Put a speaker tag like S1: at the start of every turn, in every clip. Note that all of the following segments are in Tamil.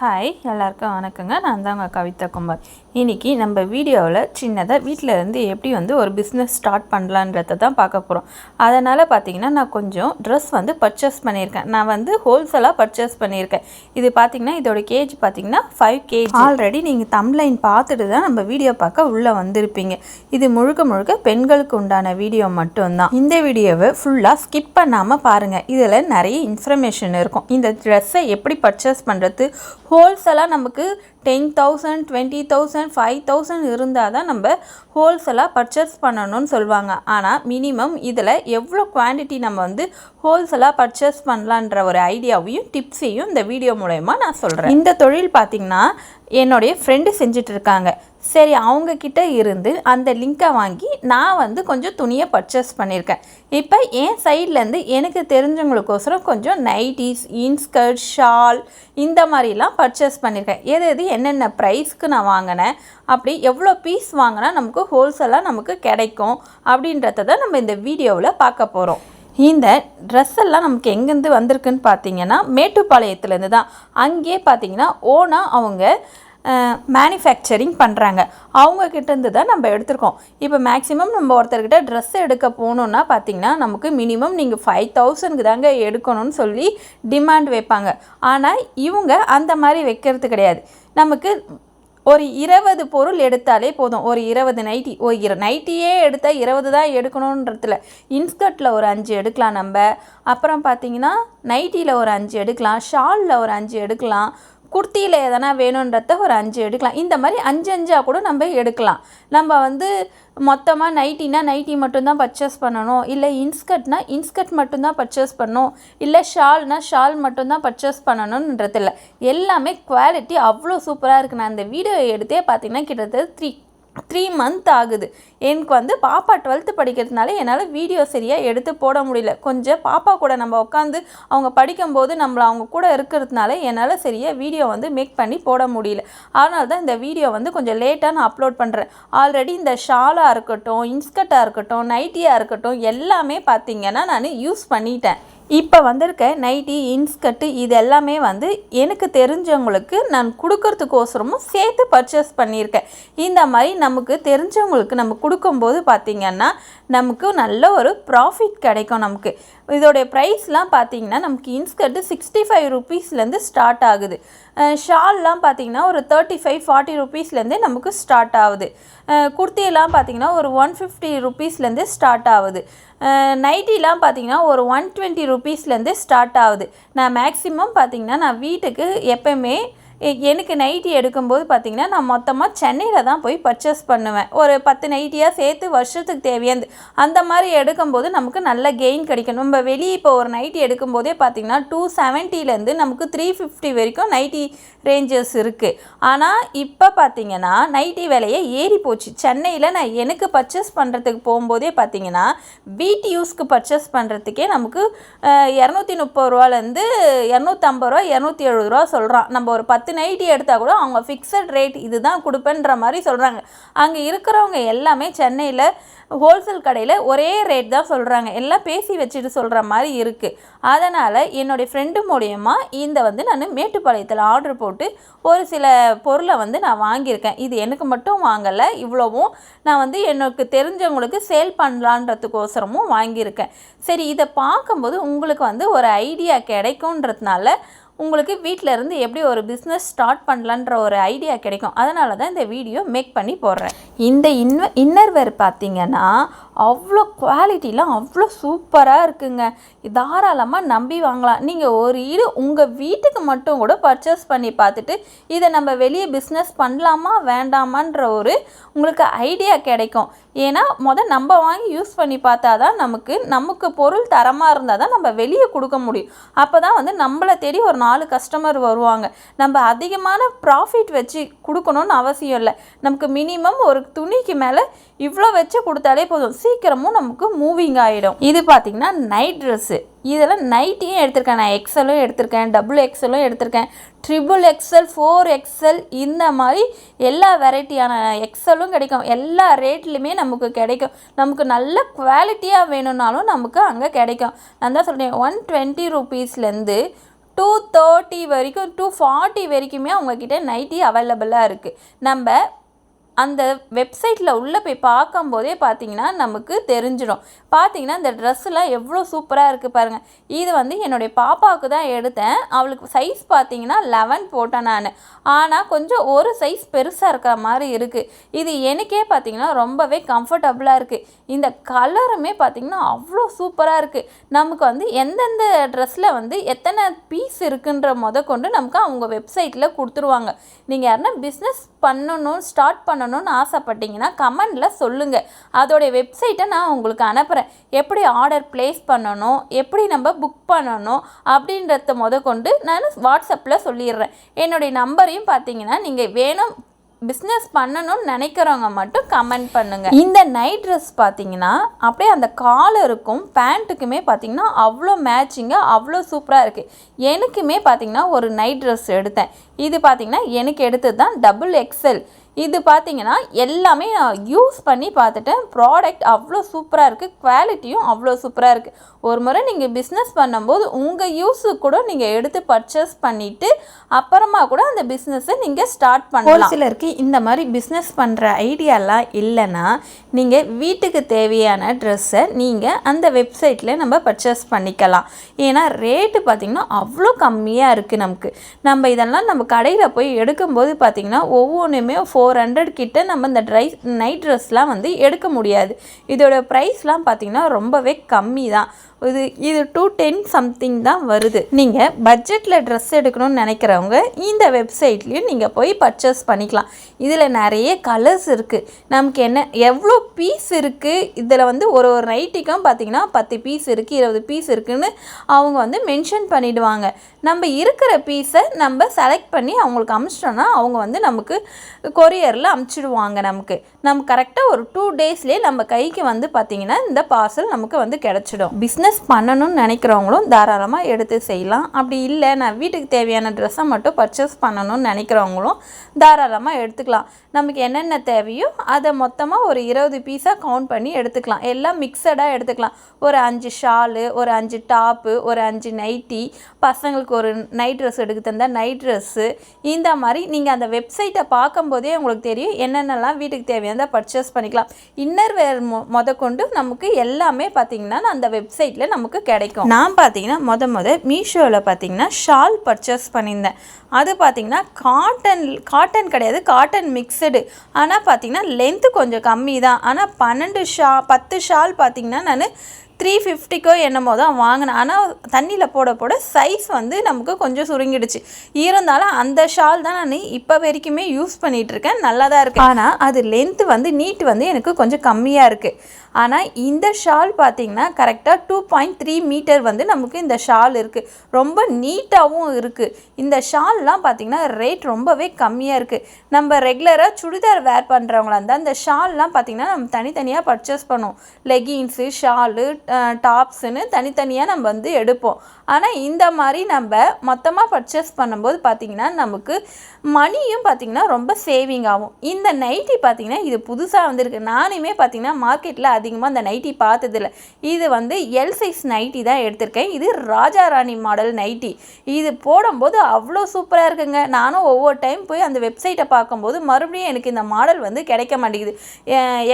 S1: ஹாய் எல்லாருக்கும் வணக்கங்க. நான் தான் உங்கள் கவிதா குமார். இன்றைக்கி நம்ம வீடியோவில் சின்னதாக வீட்டில் இருந்து எப்படி வந்து ஒரு பிஸ்னஸ் ஸ்டார்ட் பண்ணலான்றத தான் பார்க்க போகிறோம் அதனால் பார்த்தீங்கன்னா நான் கொஞ்சம் ட்ரெஸ் வந்து பர்ச்சேஸ் பண்ணியிருக்கேன். நான் வந்து ஹோல்சேலாக பர்ச்சேஸ் பண்ணியிருக்கேன். இது பார்த்தீங்கன்னா இதோட கேஜ் பார்த்தீங்கன்னா ஃபைவ் கேஜ் ஆல்ரெடி நீங்கள் தம்லைன் பார்த்துட்டு தான் நம்ம வீடியோ பார்க்க உள்ளே வந்திருப்பீங்க. இது முழுக்க முழுக்க பெண்களுக்கு உண்டான வீடியோ மட்டும்தான். இந்த வீடியோவை ஃபுல்லாக ஸ்கிப் பண்ணாமல் பாருங்கள் இதில் நிறைய இன்ஃபர்மேஷன் இருக்கும். இந்த ட்ரெஸ்ஸை எப்படி பர்ச்சேஸ் பண்ணுறது ஹோல்சேலாக நமக்கு ten thousand twenty thousand five thousand இருந்தால் தான் நம்ம ஹோல்சேலாக பர்ச்சேஸ் பண்ணணும்னு சொல்லுவாங்க. ஆனால் மினிமம் இதில் எவ்வளோ குவான்டிட்டி நம்ம வந்து ஹோல்சேலாக பர்ச்சேஸ் பண்ணலான்ற ஒரு ஐடியாவையும் டிப்ஸையும் இந்த வீடியோ மூலயமா நான் சொல்கிறேன் இந்த தொழில் பார்த்திங்கன்னா என்னுடைய ஃப்ரெண்டு செஞ்சிட்ருக்காங்க சரி அவங்கக்கிட்ட இருந்து அந்த லிங்க்கை வாங்கி நான் வந்து கொஞ்சம் துணியை பர்ச்சேஸ் பண்ணியிருக்கேன். இப்போ என் சைட்லேருந்து எனக்கு தெரிஞ்சவங்களுக்கோசரம் கொஞ்சம் நைட்டிஸ் இன்ஸ்கர்ட் ஷால் இந்த மாதிரிலாம் பர்ச்சேஸ் பண்ணியிருக்கேன். எது எது என்னென்ன ப்ரைஸ்க்கு நான் வாங்கினேன் அப்படி எவ்வளோ பீஸ் வாங்கினா நமக்கு ஹோல்சேலாக நமக்கு கிடைக்கும் அப்படின்றத தான் நம்ம இந்த வீடியோவில் பார்க்க போகிறோம் இந்த ட்ரெஸ் எல்லாம் நமக்கு எங்கேருந்து வந்திருக்குன்னு பார்த்தீங்கன்னா மேட்டுப்பாளையத்துலேருந்து தான். அங்கேயே பார்த்தீங்கன்னா ஓனாக அவங்க மேனுஃபேக்சரிங் பண்ணுறாங்க அவங்கக்கிட்டேருந்து தான் நம்ம எடுத்திருக்கோம். இப்போ மேக்ஸிமம் நம்ம ஒருத்தர்கிட்ட ட்ரெஸ் எடுக்க போகணுன்னா பார்த்தீங்கன்னா நமக்கு மினிமம் நீங்கள் ஃபைவ் தௌசண்ட்க்கு தாங்க எடுக்கணும்னு சொல்லி டிமாண்ட் வைப்பாங்க. ஆனால் இவங்க அந்த மாதிரி வைக்கிறது கிடையாது. நமக்கு ஒரு இருபது பொருள் எடுத்தாலே போதும். ஒரு இருபது நைட்டி ஒரு இரு நைட்டியே எடுத்தால் இருபது தான் எடுக்கணுன்றதுல இன்ஸ்கர்ட்டில் ஒரு அஞ்சு எடுக்கலாம் நம்ம. அப்புறம் பார்த்தீங்கன்னா நைட்டியில் ஒரு அஞ்சு எடுக்கலாம். ஷாலில் ஒரு அஞ்சு எடுக்கலாம். குர்த்தியில் எதனா வேணுன்றத ஒரு அஞ்சு எடுக்கலாம். இந்த மாதிரி அஞ்சு அஞ்சாக கூட நம்ம எடுக்கலாம். நம்ம வந்து மொத்தமாக நைட்டினா நைட்டி மட்டும்தான் பர்ச்சேஸ் பண்ணணும். இல்லை இன்ஸ்கர்ட்னா இன்ஸ்கர்ட் மட்டும்தான் பர்ச்சேஸ் பண்ணணும். இல்லை ஷால்னா ஷால் மட்டும்தான் பர்ச்சேஸ் பண்ணணுன்றது இல்லை எல்லாமே குவாலிட்டி அவ்வளோ சூப்பராக இருக்குது நான் அந்த வீடியோ எடுத்தே பார்த்தீங்கன்னா கிட்டத்தட்ட த்ரீ த்ரீ மந்த் ஆகுது. எனக்கு வந்து பாப்பா டுவெல்த்து படிக்கிறதுனால என்னால் வீடியோ சரியாக எடுத்து போட முடியல. கொஞ்சம் பாப்பா கூட நம்ம உட்காந்து அவங்க படிக்கும்போது நம்மளை அவங்க கூட இருக்கிறதுனால என்னால் சரியாக வீடியோ வந்து மேக் பண்ணி போட முடியல. அதனால தான் இந்த வீடியோ வந்து கொஞ்சம் லேட்டாக நான் அப்லோட் பண்ணுறேன் ஆல்ரெடி இந்த ஷாலாக இருக்கட்டும் இன்ஸ்கர்ட்டாக இருக்கட்டும் நைட்டியாக இருக்கட்டும் எல்லாமே பார்த்தீங்கன்னா நான் யூஸ் பண்ணிட்டேன். இப்போ வந்திருக்க நைட்டி இன்ஸ்கட்டு இது எல்லாமே வந்து எனக்கு தெரிஞ்சவங்களுக்கு நான் கொடுக்கறதுக்கோசரமும் சேர்த்து பர்ச்சேஸ் பண்ணியிருக்கேன். இந்த மாதிரி நமக்கு தெரிஞ்சவங்களுக்கு நம்ம கொடுக்கும்போது பார்த்திங்கன்னா நமக்கு நல்ல ஒரு ப்ராஃபிட் கிடைக்கும் நமக்கு. இதோடைய ப்ரைஸ்லாம் பார்த்திங்கன்னா நமக்கு இன்ஸ்கர்ட்டு சிக்ஸ்டி ஃபைவ் ருபீஸ்லேருந்து ஸ்டார்ட் ஆகுது ஷால்லாம் பார்த்திங்கன்னா ஒரு தேர்ட்டி ஃபைவ் ஃபார்ட்டி ருபீஸ்லேருந்தே நமக்கு ஸ்டார்ட் ஆகுது. குர்த்தியெல்லாம் பார்த்திங்கன்னா ஒரு ஒன் ஃபிஃப்டி ருபீஸ்லேருந்து ஸ்டார்ட் ஆகுது. நைட்டிலாம் பார்த்திங்கன்னா ஒரு ஒன் டுவெண்ட்டி ருபீஸ்லேருந்து ஸ்டார்ட் ஆகுது. நான் மேக்ஸிமம் பார்த்தீங்கன்னா நான் வீட்டுக்கு எப்போயுமே எனக்கு நைட்டி எடுக்கும்போது பார்த்தீங்கன்னா நான் மொத்தமாக சென்னையில் தான் போய் பர்ச்சேஸ் பண்ணுவேன். ஒரு பத்து நைட்டியாக சேர்த்து வருஷத்துக்கு தேவையானது. அந்த மாதிரி எடுக்கும்போது நமக்கு நல்ல கெயின் கிடைக்கும் நம்ம வெளியே இப்போ ஒரு நைட்டி எடுக்கும்போதே பார்த்தீங்கன்னா டூ செவன்ட்டிலேருந்து நமக்கு த்ரீ ஃபிஃப்டி வரைக்கும் நைட்டி ரேஞ்சஸ் இருக்குது ஆனால் இப்போ பார்த்திங்கன்னா நைட்டி விலையே ஏறி போச்சு. சென்னையில் நான் எனக்கு பர்ச்சேஸ் பண்ணுறதுக்கு போகும்போதே பார்த்தீங்கன்னா வீட்டு யூஸ்க்கு பர்ச்சேஸ் பண்ணுறதுக்கே நமக்கு இரநூத்தி முப்பது ரூபாலேருந்து இரநூத்தம்பது ரூபா இரநூத்தி எழுபது ரூபா சொல்கிறான் நம்ம ஒரு பத்து நைட்டி எடுத்தால் கூட அவங்க ஃபிக்ஸட் ரேட் இதுதான் கொடுப்பேன்ற மாதிரி சொல்கிறாங்க அங்கே இருக்கிறவங்க எல்லாமே சென்னையில் ஹோல்சேல் கடையில் ஒரே ரேட் தான் சொல்கிறாங்க எல்லாம் பேசி வச்சுட்டு சொல்கிற மாதிரி இருக்குது அதனால் என்னுடைய ஃப்ரெண்டு மூலியமாக இந்த வந்து நான் மேட்டுப்பாளையத்தில் ஆர்டர் போட்டு ஒரு சில பொருளை வந்து நான் வாங்கியிருக்கேன். இது எனக்கு மட்டும் வாங்கலை இவ்வளவும் நான் வந்து எனக்கு தெரிஞ்சவங்களுக்கு சேல் பண்ணலான்றதுக்கோசரமும் வாங்கியிருக்கேன். சரி இதை பார்க்கும்போது உங்களுக்கு வந்து ஒரு ஐடியா கிடைக்குன்றதுனால உங்களுக்கு வீட்டில் இருந்து எப்படி ஒரு பிஸ்னஸ் ஸ்டார்ட் பண்ணலான்ற ஒரு ஐடியா கிடைக்கும். அதனால தான் இந்த வீடியோ மேக் பண்ணி போடுறேன். இந்த இன்வ இன்னர்வேர் பார்த்தீங்கன்னா அவ்வளோ குவாலிட்டிலாம் அவ்வளோ சூப்பராக இருக்குங்க. தாராளமாக நம்பி வாங்கலாம். நீங்கள் ஒரு ஈடு உங்கள் வீட்டுக்கு மட்டும் கூட பர்ச்சேஸ் பண்ணி பார்த்துட்டு இதை நம்ம வெளியே பிஸ்னஸ் பண்ணலாமா வேண்டாமான்ற ஒரு உங்களுக்கு ஐடியா கிடைக்கும். ஏன்னா மொதல் நம்ம வாங்கி யூஸ் பண்ணி பார்த்தா தான் நமக்கு நமக்கு பொருள் தரமாக இருந்தால் தான் நம்ம வெளியே கொடுக்க முடியும். அப்போ தான் வந்து நம்மளை தேடி ஒரு நாலு கஸ்டமர் வருவாங்க. நம்ம அதிகமான ப்ராஃபிட் வச்சு கொடுக்கணும்னு அவசியம் இல்லை. நமக்கு மினிமம் ஒரு துணிக்கு மேலே இவ்வளோ வச்சு கொடுத்தாலே போதும். சீக்கிரமும் நமக்கு மூவிங் ஆகிடும் இது பார்த்திங்கன்னா நைட் ட்ரெஸ்ஸு இதில் நைட்டியும் எடுத்திருக்கேன். நான் எக்ஸலும் எடுத்திருக்கேன். டபுள் எக்ஸலும் எடுத்திருக்கேன். ட்ரிபிள் எக்ஸல் ஃபோர் எக்ஸல் இந்த மாதிரி எல்லா வெரைட்டியான எக்ஸலும் கிடைக்கும். எல்லா ரேட்லையுமே நமக்கு கிடைக்கும். நமக்கு நல்ல குவாலிட்டியாக வேணும்னாலும் நமக்கு அங்கே கிடைக்கும். நான் தான் சொல்கிறேன் ஒன் டுவெண்ட்டி ருபீஸ்லேருந்து டூ தேர்ட்டி வரைக்கும் டூ ஃபார்ட்டி வரைக்குமே அவங்கக்கிட்ட நைட்டி அவைலபிளாக இருக்குது நம்ம அந்த வெப்சைட்டில் உள்ளே போய் பார்க்கும்போதே பார்த்தீங்கன்னா நமக்கு தெரிஞ்சிடும். பார்த்தீங்கன்னா இந்த ட்ரெஸ்ஸெலாம் எவ்வளோ சூப்பராக இருக்குது பாருங்கள் இது வந்து என்னுடைய பாப்பாவுக்கு தான் எடுத்தேன். அவளுக்கு சைஸ் பார்த்தீங்கன்னா லெவன் போட்டேன் நான். ஆனால் கொஞ்சம் ஒரு சைஸ் பெருசாக இருக்கிற மாதிரி இருக்குது இது எனக்கே பார்த்தீங்கன்னா ரொம்பவே கம்ஃபர்டபுளாக இருக்குது இந்த கலருமே பார்த்தீங்கன்னா அவ்வளோ சூப்பராக இருக்குது நமக்கு வந்து எந்தெந்த ட்ரெஸ்ஸில் வந்து எத்தனை பீஸ் இருக்குன்ற முத கொண்டு நமக்கு அவங்க வெப்சைட்டில் கொடுத்துருவாங்க. நீங்கள் யாருன்னா பிஸ்னஸ் பண்ணணும் ஸ்டார்ட் பண்ணணும் பண்ணணும்னு ஆசைப்பட்டீங்கன்னா கமெண்டில் சொல்லுங்கள் அதோடைய வெப்சைட்டை நான் உங்களுக்கு அனுப்புகிறேன் எப்படி ஆர்டர் ப்ளேஸ் பண்ணணும் எப்படி நம்ம புக் பண்ணணும் அப்படின்றத முத கொண்டு நான் வாட்ஸ்அப்பில் சொல்லிடுறேன். என்னுடைய நம்பரையும் பார்த்தீங்கன்னா நீங்கள் வேணும் பிஸ்னஸ் பண்ணணும்னு நினைக்கிறவங்க மட்டும் கமெண்ட் பண்ணுங்கள் இந்த நைட் ட்ரெஸ் பார்த்தீங்கன்னா அப்படியே அந்த காலருக்கும் பேண்ட்டுக்குமே பார்த்தீங்கன்னா அவ்வளோ மேட்சிங்காக அவ்வளோ சூப்பராக இருக்குது எனக்குமே பார்த்தீங்கன்னா ஒரு நைட் ட்ரெஸ் எடுத்தேன். இது பார்த்தீங்கன்னா எனக்கு எடுத்தது தான் டபுள் எக்ஸல் இது பார்த்தீங்கன்னா எல்லாமே நான் யூஸ் பண்ணி பார்த்துட்டேன். ப்ராடக்ட் அவ்வளோ சூப்பராக இருக்குது குவாலிட்டியும் அவ்வளோ சூப்பராக இருக்குது ஒரு முறை நீங்கள் பிஸ்னஸ் பண்ணும்போது உங்கள் யூஸுக்கு கூட நீங்கள் எடுத்து பர்ச்சேஸ் பண்ணிவிட்டு அப்புறமா கூட அந்த பிஸ்னஸை நீங்கள் ஸ்டார்ட் பண்ணலாம். சிலருக்கு இந்த மாதிரி பிஸ்னஸ் பண்ணுற ஐடியாலாம் இல்லைன்னா நீங்கள் வீட்டுக்கு தேவையான ட்ரெஸ்ஸை நீங்கள் அந்த வெப்சைட்டில் நம்ம பர்ச்சேஸ் பண்ணிக்கலாம். ஏன்னா ரேட்டு பார்த்திங்கன்னா அவ்வளோ கம்மியாக இருக்குது நமக்கு. நம்ம இதெல்லாம் நம்ம கடையில் போய் எடுக்கும்போது பார்த்திங்கன்னா ஒவ்வொன்றுமே ஃபோர் ஹண்ட்ரட் கிட்ட நம்ம இந்த ட்ரை நைட் ட்ரெஸ்லாம் வந்து எடுக்க முடியாது. இதோட ப்ரைஸ்லாம் பார்த்திங்கன்னா ரொம்பவே கம்மி தான் இது இது டூ டென் சம்திங் தான் வருது. நீங்கள் பட்ஜெட்டில் ட்ரெஸ் எடுக்கணும்னு நினைக்கிறவங்க இந்த வெப்சைட்லேயும் நீங்கள் போய் பர்ச்சேஸ் பண்ணிக்கலாம். இதில் நிறைய கலர்ஸ் இருக்குது நமக்கு என்ன எவ்வளோ பீஸ் இருக்குது இதில் வந்து ஒரு ஒரு நைட்டிக்கும் பார்த்தீங்கன்னா பத்து பீஸ் இருக்குது இருபது பீஸ் இருக்குன்னு அவங்க வந்து மென்ஷன் பண்ணிவிடுவாங்க நம்ம இருக்கிற பீஸை நம்ம செலக்ட் பண்ணி அவங்களுக்கு அமிச்சிட்டோன்னா அவங்க வந்து நமக்கு கொரியரில் அமுச்சிடுவாங்க நமக்கு. நம்ம கரெக்டாக ஒரு டூ டேஸ்லேயே நம்ம கைக்கு வந்து பார்த்திங்கன்னா இந்த பார்சல் நமக்கு வந்து கிடச்சிடும். பிஸ்னஸ் பண்ணணும்னு நினைக்கிறவங்களும் தாராளமாக எடுத்து செய்யலாம். அப்படி இல்லை நான் வீட்டுக்கு தேவையான ட்ரெஸ்ஸை மட்டும் பர்ச்சேஸ் பண்ணணும்னு நினைக்கிறவங்களும் தாராளமாக எடுத்துக்கலாம். நமக்கு என்னென்ன தேவையோ அதை மொத்தமாக ஒரு இருபது பீஸாக கவுண்ட் பண்ணி எடுத்துக்கலாம். எல்லாம் மிக்சடாக எடுத்துக்கலாம். ஒரு அஞ்சு ஷாலு ஒரு அஞ்சு டாப்பு ஒரு அஞ்சு நைட்டி பசங்களுக்கு ஒரு நைட் ட்ரெஸ் எடுக்க தந்தால் நைட் ட்ரெஸ்ஸு இந்த மாதிரி நீங்கள் அந்த வெப்சைட்டை பார்க்கும்போதே உங்களுக்கு தெரியும் என்னென்னலாம் வீட்டுக்கு தேவையானதை பர்ச்சேஸ் பண்ணிக்கலாம். இன்னர் வேர் மொ மொத கொண்டு நமக்கு எல்லாமே பார்த்தீங்கன்னா அந்த வெப்சைட்டில் நமக்கு கிடைக்கும். நான் பார்த்தீங்கன்னா மொத முத மீஷோவில் பார்த்தீங்கன்னா ஷால் பர்ச்சேஸ் பண்ணியிருந்தேன். அது பார்த்தீங்கன்னா காட்டன் காட்டன் கிடையாது காட்டன் மிக்சடு ஆனால் பார்த்தீங்கன்னா லென்த்து கொஞ்சம் கம்மி தான். ஆனால் பன்னெண்டு ஷா பத்து ஷால் பார்த்தீங்கன்னா நான் த்ரீ ஃபிஃப்டிக்கோ என்னமோ தான் வாங்கினேன். ஆனால் தண்ணியில் போட போட சைஸ் வந்து நமக்கு கொஞ்சம் சுருங்கிடுச்சு. இருந்தாலும் அந்த ஷால் தான் நான் இப்போ வரைக்குமே யூஸ் பண்ணிகிட்ருக்கேன் நல்லா தான் இருக்குது ஆனால் அது லென்த்து வந்து நீட் வந்து எனக்கு கொஞ்சம் கம்மியாக இருக்குது ஆனால் இந்த ஷால் பார்த்தீங்கன்னா கரெக்டாக டூ பாயிண்ட் த்ரீ மீட்டர் வந்து நமக்கு இந்த ஷால் இருக்குது ரொம்ப நீட்டாகவும் இருக்குது இந்த ஷால்லாம் பார்த்திங்கன்னா ரேட் ரொம்பவே கம்மியாக இருக்குது நம்ம ரெகுலராக சுடிதார் வேர் பண்ணுறவங்களா இருந்தால் இந்த ஷால்லாம் பார்த்தீங்கன்னா நம்ம தனித்தனியாக பர்ச்சேஸ் பண்ணுவோம். லெகின்ஸு ஷாலு டாப்ஸுன்னு தனித்தனியாக நம்ம வந்து எடுப்போம். ஆனால் இந்த மாதிரி நம்ம மொத்தமாக பர்ச்சேஸ் பண்ணும்போது பார்த்திங்கன்னா நமக்கு மணியும் பார்த்திங்கன்னா ரொம்ப சேவிங் ஆகும். இந்த நைட்டி பார்த்திங்கன்னா இது புதுசாக வந்திருக்கு. நானுமே பார்த்திங்கன்னா மார்க்கெட்டில் அதிகமாக அந்த நைட்டி பார்த்ததில்ல. இது வந்து எல் சைஸ் நைட்டி தான் எடுத்திருக்கேன். இது ராஜா ராணி மாடல் நைட்டி இது போடும்போது அவ்வளோ சூப்பராக இருக்குங்க. நானும் ஒவ்வொரு டைம் போய் அந்த வெப்சைட்டை பார்க்கும்போது மறுபடியும் எனக்கு இந்த மாடல் வந்து கிடைக்க மாட்டேங்குது.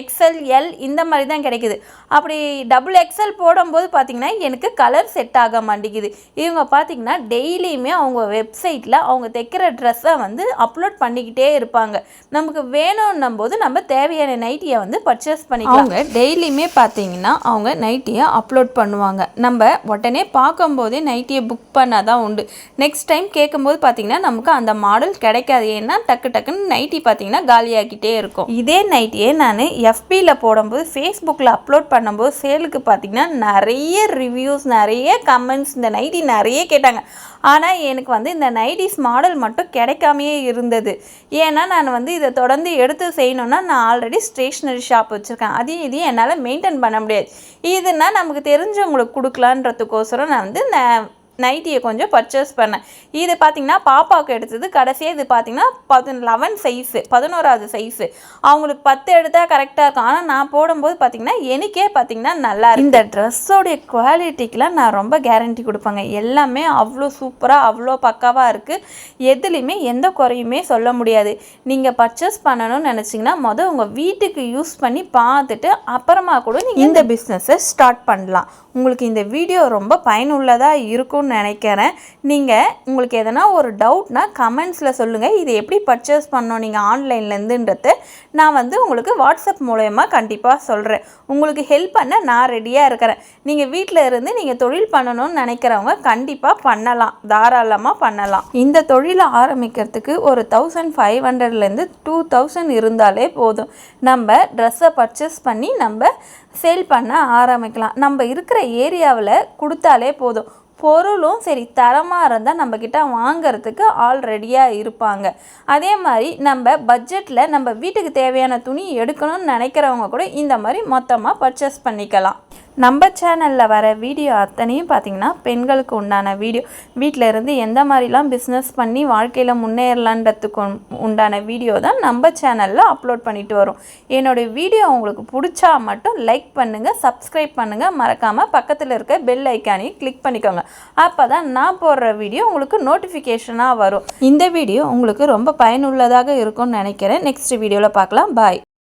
S1: எக்ஸ்எல் எல் இந்த மாதிரி தான் கிடைக்குது. அப்படி டபுள் எக்ஸ்எல் போடும்போது பார்த்திங்கன்னா எனக்கு கலர் செட் ஆக மாட்டேங்குது. இவங்க பார்த்திங்கன்னா டெய்லியுமே அவங்க வெப்சைட்டில் அவங்க தைக்கிற ட்ரெஸ்ஸை வந்து அப்லோட் பண்ணிக்கிட்டே இருப்பாங்க. நமக்கு வேணும்னும் போது நம்ம தேவையான நைட்டியை வந்து பர்ச்சேஸ் பண்ணிக்கலாம். அவங்க டெய்லியுமே பார்த்தீங்கன்னா அவங்க நைட்டியை அப்லோட் பண்ணுவாங்க. நம்ம உடனே பார்க்கும்போதே நைட்டியை புக் பண்ணால் தான் உண்டு. நெக்ஸ்ட் டைம் கேட்கும்போது பார்த்தீங்கன்னா நமக்கு அந்த மாடல் கிடைக்காது. ஏன்னா டக்கு டக்குன்னு நைட்டி பார்த்தீங்கன்னா காலியாகிட்டே இருக்கும். இதே நைட்டியை நான் எஃபியில் போடும்போது ஃபேஸ்புக்கில் அப்லோட் பண்ணும்போது சேலுக்கு பார்த்தீங்கன்னா நிறைய ரிவ்யூஸ் நிறைய கமெண்ட்ஸ் இந்த நைட்டி நிறைய கேட்டாங்க. ஆனால் எனக்கு வந்து இந்த நைட்டிஸ் மாடல் மட்டும் கிடைக்காமையே இருந்தது. ஏன்னா நான் வந்து இதை தொடர்ந்து எடுத்து செய்யணும்னா நான் ஆல்ரெடி ஸ்டேஷ்னரி ஷாப் வச்சுருக்கேன். அதையும் இதையும் என்னால் மெயின்டைன் பண்ண முடியாது. இதுனால் நமக்கு தெரிஞ்சவங்களுக்கு கொடுக்கலான்றதுக்கோசரம் நான் வந்து இந்த நைட்டியை கொஞ்சம் பர்ச்சேஸ் பண்ணேன். இது பார்த்தீங்கன்னா பாப்பாவுக்கு எடுத்தது கடைசியாக இது பார்த்தீங்கன்னா பதி லெவன் சைஸு பதினோராவது சைஸு அவங்களுக்கு பத்து எடுத்தால் கரெக்டாக இருக்கும். ஆனால் நான் போடும்போது பார்த்தீங்கன்னா எனக்கே பார்த்தீங்கன்னா நல்லா. இந்த ட்ரெஸ்ஸோடைய குவாலிட்டிக்கெலாம் நான் ரொம்ப கேரண்டி கொடுப்பேங்க. எல்லாமே அவ்வளோ சூப்பராக அவ்வளோ பக்காவாக இருக்குது எதுலேயுமே எந்த குறையுமே சொல்ல முடியாது. நீங்கள் பர்ச்சேஸ் பண்ணணும்னு நினச்சிங்கன்னா மொதல் உங்கள் வீட்டுக்கு யூஸ் பண்ணி பார்த்துட்டு அப்புறமா கூட நீங்கள் இந்த பிஸ்னஸை ஸ்டார்ட் பண்ணலாம். உங்களுக்கு இந்த வீடியோ ரொம்ப பயனுள்ளதாக இருக்கும்னு நினைக்கிறேன். நீங்கள் உங்களுக்கு எதனா ஒரு டவுட்னா கமெண்ட்ஸில் சொல்லுங்கள் இது எப்படி பர்ச்சேஸ் பண்ணணும்? நீங்கள் ஆன்லைன்லேருந்துன்றத நான் வந்து உங்களுக்கு வாட்ஸ்அப் மூலயமா கண்டிப்பாக சொல்கிறேன் உங்களுக்கு ஹெல்ப் பண்ண நான் ரெடியாக இருக்கிறேன். நீங்கள் வீட்டில் இருந்து நீங்கள் தொழில் பண்ணணும்னு நினைக்கிறவங்க கண்டிப்பாக பண்ணலாம். தாராளமாக பண்ணலாம். இந்த தொழிலை ஆரம்பிக்கிறதுக்கு ஒரு தௌசண்ட் ஃபைவ் ஹண்ட்ரட்லேருந்து டூ தௌசண்ட் இருந்தாலே போதும். நம்ம ட்ரெஸ்ஸை பர்ச்சேஸ் பண்ணி நம்ம சேல் பண்ண ஆரம்பிக்கலாம். நம்ம இருக்கிற ஏரியாவில் கொடுத்தாலே போதும். பொருளும் சரி தரமாக இருந்தால் நம்மக்கிட்ட வாங்குறதுக்கு ஆள் ரெடியாக இருப்பாங்க. அதே மாதிரி நம்ம பட்ஜெட்டில் நம்ம வீட்டுக்கு தேவையான துணி எடுக்கணும்னு நினைக்கிறவங்க கூட இந்த மாதிரி மொத்தமாக பர்ச்சேஸ் பண்ணிக்கலாம். நம்ம சேனலில் வர வீடியோ அத்தனையும் பார்த்திங்கன்னா பெண்களுக்கு உண்டான வீடியோ வீட்டில் இருந்து எந்த மாதிரிலாம் பிஸ்னஸ் பண்ணி வாழ்க்கையில் முன்னேறலான்றதுக்கு உண்டான வீடியோ தான் நம்ம சேனலில் அப்லோட் பண்ணிட்டு வரோம். என்னுடைய வீடியோ உங்களுக்கு பிடிச்சா மட்டும் லைக் பண்ணுங்கள் சப்ஸ்கிரைப் பண்ணுங்கள் மறக்காமல் பக்கத்தில் இருக்க பெல் ஐக்கானையும் கிளிக் பண்ணிக்கோங்க. அப்போ தான் நான் போடுற வீடியோ உங்களுக்கு நோட்டிஃபிகேஷனாக வரும். இந்த வீடியோ உங்களுக்கு ரொம்ப பயனுள்ளதாக இருக்கும்னு நினைக்கிறேன். நெக்ஸ்ட் வீடியோவில் பார்க்கலாம். பாய்